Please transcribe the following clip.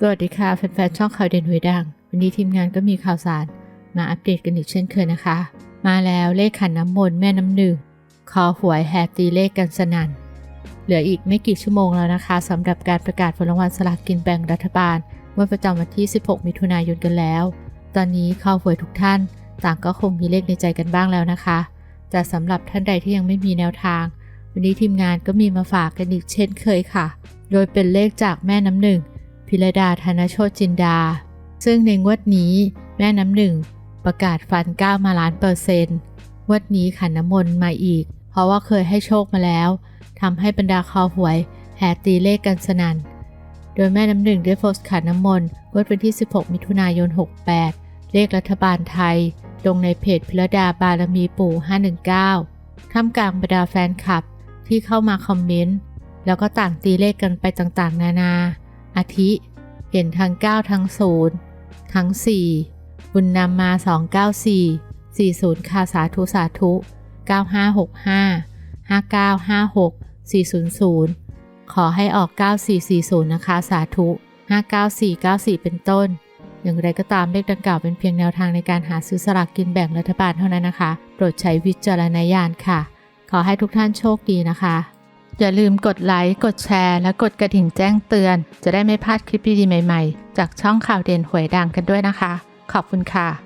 สวัสดีค่ะแฟนๆช่องข่าวเด่นหวยดัง วันนี้ทีมงานก็มีข่าวสาร มาอัปเดตกันอีกเช่นเคยนะคะ มาแล้วเลขขันน้ำมนต์แม่น้ำหนึ่งคอหวยแฮตีเลขกันสนัน่นเหลืออีกไม่กี่ชั่วโมงแล้วนะคะสำหรับการประกาศผลรางวัลสลากกินแบ่งรัฐบาลเมื่อประจำวันที่ 16 มิถุนายนกันแล้ว ตอนนี้ข่าวหวยทุกท่าน ต่างก็คงมีเลขในใจกันบ้างแล้วนะคะ แต่สำหรับท่านใดที่ยังไม่มีแนวทาง วันนี้ทีมงานก็มีมาฝากกันอีกเช่นเคยค่ะ โดยเป็นเลขจากแม่น้ำหนึ่ง พิรดาธนโชตจินดา ซึ่งในงวดนี้แม่น้ำหนึ่งประกาศฟันก้ามาล้านเปอร์เซนต์งวดนี้ขันน้ำมนต์มาอีก เพราะว่าเคยให้โชคมาแล้วทำให้บรรดาคอหวยแห่ตีเลขกันสนัน่น โดยแม่น้ำหนึ่งได้โพสต์ขันน้ำมนต์งวดวันที่ 16 มิถุนายน 68 เลขรัฐบาลไทย ลงในเพจพิรดาบารมีปู่ 519ท่ามกลางบรรดาแฟนคลับที่เข้ามาคอมเมนต์แล้วก็ต่างตีเลขกันไปต่างๆ นานา อาทิ เห็นทั้ง 9 ทั้ง 0 ทั้ง 4 บุญนำมา 294 40คาสาธุ สาธุ 9565 5956 400 ขอให้ออก 9440 นะคะ สาธุ 59494 เป็นต้น อย่างไรก็ตามเลขดังกล่าวเป็นเพียงแนวทางในการหาซื้อสลากกินแบ่งรัฐบาลเท่านั้นนะคะ โปรดใช้วิจารณญาณค่ะ ขอให้ทุกท่านโชคดีนะคะ อย่าลืมกดไลค์ กดแชร์ และกดกระดิ่งแจ้งเตือน จะได้ไม่พลาดคลิปดีๆใหม่ ๆ จากช่องข่าวเด่นหวยดังกันด้วยนะคะ ขอบคุณค่ะ